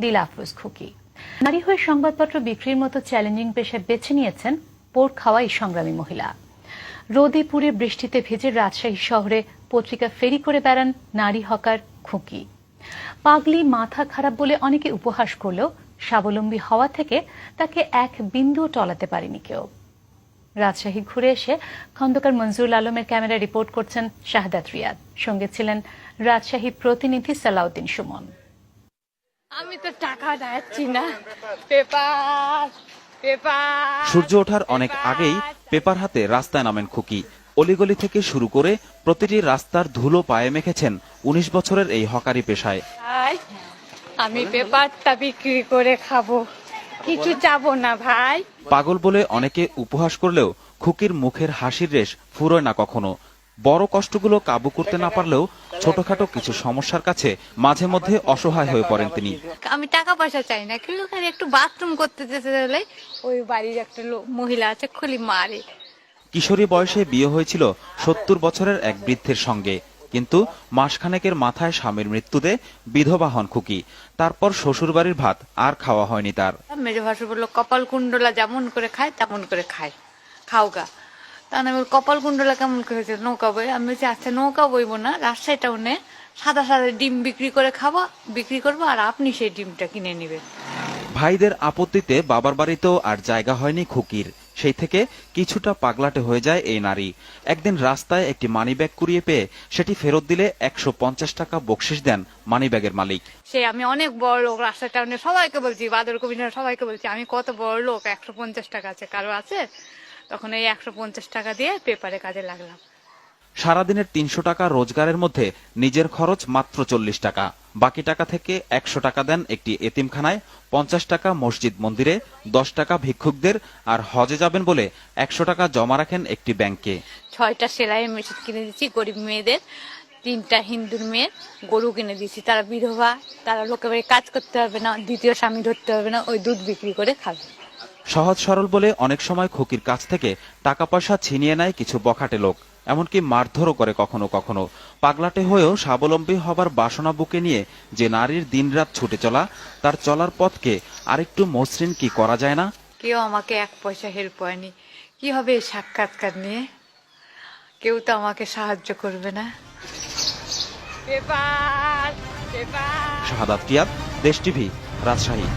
দিল আফরোজ খুকি। নারী হয়ে সংবাদপত্র বিক্রির মতো চ্যালেঞ্জিং পেশা বেছে নিয়েছেন পোর খাওয়াই সংগ্রামী মহিলা। রোদে পুড়ে বৃষ্টিতে ভেজে রাজশাহী শহরে পত্রিকা ফেরি করে বেড়ান নারী হকার খুকি। পাগলি মাথা খারাপ বলে অনেকে উপহাস করলেও স্বাবলম্বী হওয়া থেকে তাকে এক বিন্দুও টলাতে পারেনি কেউ। রাজশাহী ঘুরে এসে খন্দকার মঞ্জুরুল আলমের ক্যামেরা রিপোর্ট করছেন শাহদাত রিয়াদ। সঙ্গে ছিলেন রাজশাহী প্রতিনিধি সালাউদ্দিন সুমন। আমি তো টাকা যাচ্ছি না। পেপার পেপার সূর্য ওঠার অনেক আগেই পেপার হাতে রাস্তায় নামেন খুকি। অলিগলি থেকে শুরু করে প্রতিটি রাস্তার ধুলো পায়ে মেখেছেন উনিশ বছরের এই হকারি পেশায়। আমি পেপারটা বিক্রি করে খাব। কিছু চাবো না ভাই। পাগল বলে অনেকে উপহাস করলেও খুকির মুখের হাসির রেশ ফুরোয় না কখনো। বড় কষ্টগুলো কাবু করতে না পারলেও ছোটখাটো কিছু সমস্যার কাছে মাঝে মধ্যে অসহায় হয়ে পড়েন তিনি। আমি টাকা পয়সা চাই না কিন্তু খালি একটু বাথরুম করতে যেতে গেলে ওই বাড়ির একটা মহিলা আছে খুলি মারে। কিশোরী বয়সে বিয়ে হয়েছিল সত্তর বছরের এক বৃদ্ধের সঙ্গে। কিন্তু মাসখানেকের মাথায় স্বামীর মৃত্যুতে বিধবা হন খুকি। তারপর শ্বশুরবাড়ির ভাত আর খাওয়া হয়নি তার। মেজো ভাসু বলল কপাল কুণ্ডলা যেমন করে খায় তেমন করে খায়। খাও গা। তখন আমি কপাল কুণ্ডলা কেমন করে হয়েছে? নৌকা বই আমি বলছি আচ্ছা নৌকা বইবো না রাজশাহী টাউনে সাদা সাদা ডিম বিক্রি করে খাব বিক্রি করব আর আপনি সেই ডিমটা কিনে নেবেন। ভাইদের আপত্তিতে বাবার বাড়িতেও আর জায়গা হয়নি খুকির। সেই থেকে কিছুটা পাগলাটে হয়ে যায় এই নারী। একদিন রাস্তায় একটি মানিব্যাগ কুড়িয়ে পেয়ে সেটি ফেরত দিলে একশো পঞ্চাশ টাকা বকশিস দেন মানিব্যাগের মালিক। সে আমি অনেক বড় লোক রাস্তা টাউনে সবাইকে বলছি বাদর কবির সবাইকে বলছি আমি কত বড় লোক একশো পঞ্চাশ টাকা আছে কারও আছে? তখন এই একশো পঞ্চাশ টাকা দিয়ে পেপারে কাজে লাগলাম। সারাদিনের তিনশো টাকা রোজগারের মধ্যে নিজের খরচ মাত্র চল্লিশ টাকা। বাকি টাকা থেকে একশো টাকা দেন একটি এতিমখানায় পঞ্চাশ টাকা মসজিদ মন্দিরে দশ টাকা ভিক্ষুকদের আর হজে যাবেন বলে একশো টাকা জমা রাখেন একটি ব্যাংকে। ছয়টা সেলাই মেশিন কিনে দিচ্ছি গরিব মেয়েদের। তিনটা হিন্দুর মেয়ের গরু কিনে দিচ্ছি। তারা বিধবা তারা লোকের কাজ করতে হবে না দ্বিতীয় স্বামী ধরতে হবে না ওই দুধ বিক্রি করে খাবে। সহজ সরল বলে অনেক সময় খুকির কাছ থেকে টাকা পয়সা ছিনিয়ে নেয় কিছু বখাটে লোক এমনকি মারধরও করে কখনো কখনো। পাগলাটে হয়েও স্বাবলম্বী হবার বাসনা বুকে নিয়ে যে নারীর দিনরাত ছুটে চলা তার চলার পথকে আরেকটু মসৃণ কি করা যায় না? কেউ আমাকে এক পয়সা হেল্প হয়নি কি হবে এই সাক্ষাৎকার নিয়ে? কেউ তো আমাকে সাহায্য করবে না। শাহাদাত রিয়াদ দেশ টিভি রাজশাহী।